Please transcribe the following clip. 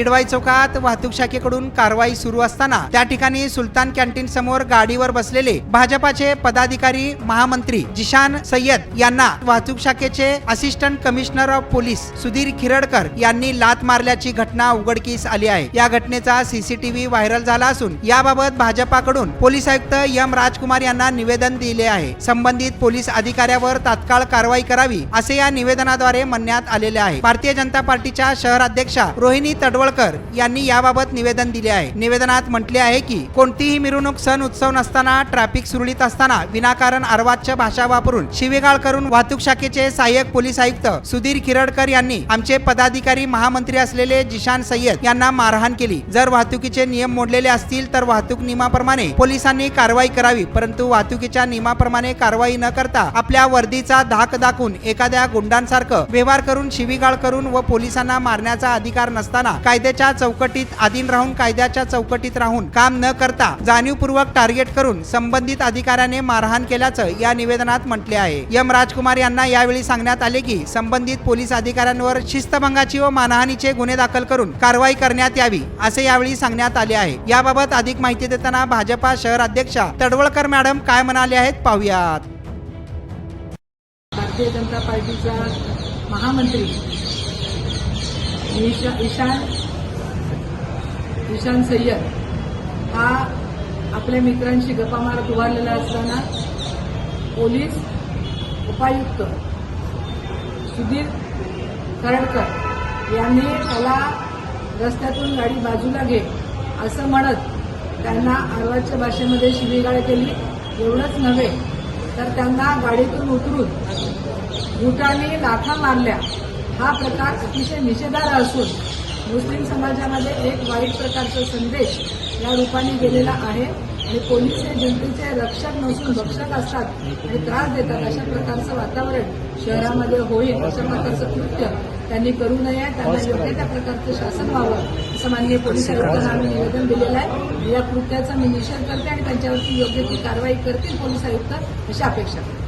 किडवाई चौकात वाहतूक शाखेकडून कारवाई सुरू असताना त्या ठिकाणी सुलतान कॅन्टीन समोर गाडीवर बसलेले भाजपाचे पदाधिकारी महामंत्री जिशान सय्यद यांना वाहतूक शाखेचे assistant commissioner of police Sudhir Khiradkar यांनी लात मारल्याची घटना उघडकीस आली आहे. या घटनेचा सीसीटीव्ही व्हायरल झाला असून याबाबत भाजपाकडून पोलीस आयुक्त एम राजकुमार यांना निवेदन दिले आहे. संबंधित पोलीस अधिकाऱ्यावर तात्काळ कारवाई करावी असे या निवेदनाद्वारे म्हणण्यात आलेले आहे. भारतीय जनता पार्टीच्या शहर अध्यक्षा रोहिणी तडवळकर यांनी याबाबत निवेदन दिले आहे. निवेदनात म्हटले आहे की कोणतीही मिरवणूक सण उत्सव नसताना ट्रॅफिक सुरळीत असताना विनाकारण अर्वाच्य भाषा वापरून शिवेगाळ करून वाहतूक शाखेचे सहाय्यक पोलीस आयुक्त सुधीर खिरडकर यांनी आमचे पदाधिकारी महामंत्री असलेले जिशान सय्यद यांना मारहाण केली. जर वाहतुकीचे नियम मोडलेले असतील तर वाहतूक नियमाप्रमाणे पोलिसांनी कारवाई करावी परंतु वाहतुकीच्या नियमाप्रमाणे कारवाई न करता आपल्या वर्दीचा धाक दाखवून एखाद्या गुंडांसारखं व्यवहार करून शिवीगाळ करून व पोलिसांना मारण्याचा अधिकार नसताना कायद्याच्या चौकटीत अधीन राहून कायद्याच्या चौकटीत राहून काम न करता जाणीवपूर्वक टार्गेट करून संबंधित अधिकाऱ्याने मारहाण केल्याचं या निवेदनात म्हटले आहे. एम. राजकुमार यांना यावेळी सांगण्यात आले की संबंधित पोलीस अधिकाऱ्यांवर शिस्तभंगाची व मानहानीचे गुन्हे दाखल करून कारवाई करण्यात यावी असे यावेळी सांगण्यात आले आहे. याबाबत अधिक माहिती देताना भाजपा शहर अध्यक्षा तडवळकर मॅडम काय म्हणाले आहेत पाहुयात. भारतीय जनता पार्टीचा महामंत्री ईशा ईशान ईशान सय्यद हा आपल्या मित्रांशी गप्पा मारत उभारलेला असताना पोलीस उपायुक्त सुधीर करडकर यांनी त्याला रस्त्यातून गाडी बाजूला घे असं म्हणत त्यांना आरवाच्या भाषेमध्ये शिवीगाळ केली. एवढंच नव्हे तर त्यांना गाडीतून उतरून बुटाने लाथा मारल्या. हा प्रकार अतिशय निषेधार्ह असून मुस्लिम समाजामध्ये एक वाईट प्रकारचा संदेश या रूपाने गेलेला आहे आणि पोलीस हे जनतेचे रक्षक नसून भक्षक असतात आणि त्रास देतात अशा प्रकारचं वातावरण शहरामध्ये होईल अशा प्रकारचं कृत्य त्यांनी करू नये त्यांना योग्य त्या प्रकारचं शासन व्हावं असं माननीय पोलीस आयुक्तांना आम्ही निवेदन दिलेलं आहे. या कृत्याचा मी निषेध करते आणि त्यांच्यावरती योग्य ती कारवाई करतील पोलीस आयुक्त अशी अपेक्षा करते.